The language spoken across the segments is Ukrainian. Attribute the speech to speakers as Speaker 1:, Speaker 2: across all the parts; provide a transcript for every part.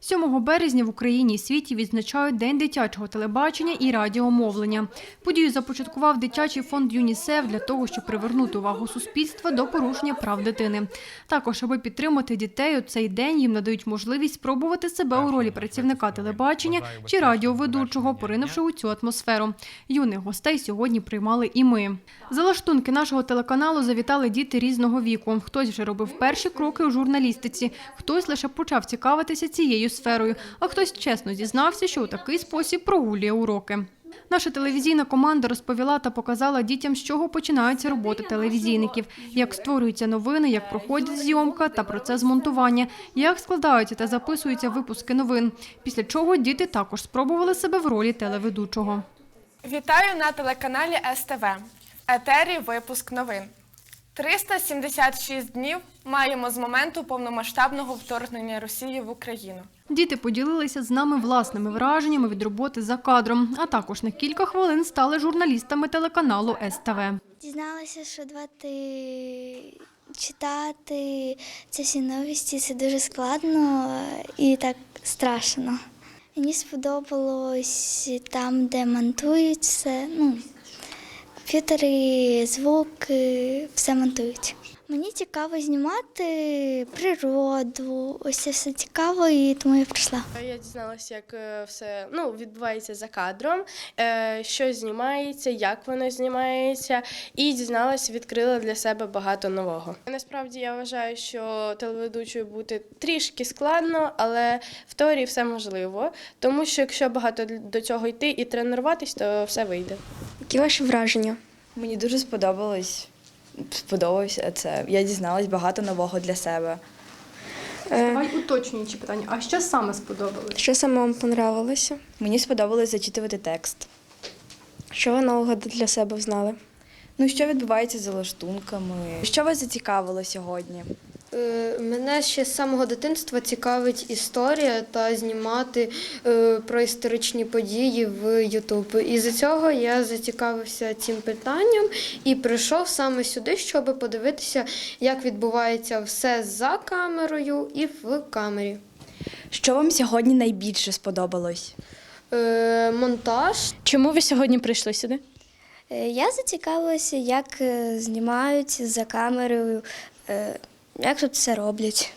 Speaker 1: 7 березня в Україні і світі відзначають День дитячого телебачення і радіомовлення. Подію започаткував дитячий фонд ЮНІСЕФ для того, щоб привернути увагу суспільства до порушення прав дитини. Також, аби підтримати дітей у цей день, їм надають можливість спробувати себе у ролі працівника телебачення чи радіоведучого, поринувши у цю атмосферу. Юних гостей сьогодні приймали і ми. За лаштунки нашого телеканалу завітали діти різного віку. Хтось вже робив перші кроки у журналістиці, хтось лише почав цікавитися цією сферою, а хтось чесно зізнався, що у такий спосіб прогулює уроки. Наша телевізійна команда розповіла та показала дітям, з чого починаються роботи телевізійників, як створюються новини, як проходить зйомка та процес монтування, як складаються та записуються випуски новин. Після чого діти також спробували себе в ролі телеведучого.
Speaker 2: Вітаю на телеканалі СТВ. Етері випуск новин. 376 днів маємо з моменту повномасштабного вторгнення Росії в Україну.
Speaker 1: Діти поділилися з нами власними враженнями від роботи за кадром, а також на кілька хвилин стали журналістами телеканалу СТВ.
Speaker 3: Дізналася, що давати читати ці всі новості це дуже складно і так страшно. Мені сподобалось там, де монтують все. Ну, комп'ютери, звуки, все монтують. Мені цікаво знімати природу, ось це все цікаво, і тому я прийшла.
Speaker 4: Я дізналася, як е, все ну, відбувається за кадром, е, що знімається, як воно знімається, і дізналася, відкрила для себе багато нового. Насправді я вважаю, що телеведучою бути трішки складно, але в теорії все можливо. Тому що якщо багато до цього йти і тренуватись, то все вийде.
Speaker 5: Які ваші враження?
Speaker 6: Мені дуже сподобалось. Сподобалося це. Я дізналась багато нового для себе.
Speaker 1: Давай уточнюючи питання. А що саме сподобалось?
Speaker 5: Що саме вам понравилося?
Speaker 6: Мені сподобалось зачитувати текст.
Speaker 5: Що ви нового для себе знали?
Speaker 6: Ну, що відбувається за лаштунками? Що вас зацікавило сьогодні?
Speaker 7: Е, Мене ще з самого дитинства цікавить історія та знімати е, про історичні події в Ютуб. І за цього я зацікавився цим питанням і прийшов саме сюди, щоб подивитися, як відбувається все за камерою і в камері.
Speaker 6: Що вам сьогодні найбільше сподобалось?
Speaker 7: Е, Монтаж
Speaker 8: Чому ви сьогодні прийшли сюди?
Speaker 3: Я зацікавилася, як е, знімають за камерою, як тут все роблять.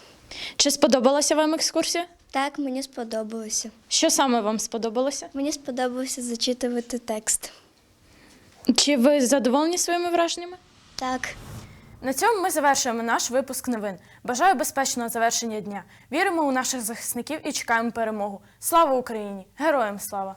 Speaker 8: Чи сподобалася вам екскурсія?
Speaker 3: Так, мені сподобалося.
Speaker 8: Що саме вам сподобалося?
Speaker 3: Мені сподобалося зачитувати текст.
Speaker 8: Чи ви задоволені своїми враженнями?
Speaker 3: Так.
Speaker 9: На цьому ми завершуємо наш випуск новин. Бажаю безпечного завершення дня. Віримо у наших захисників і чекаємо перемогу. Слава Україні! Героям слава!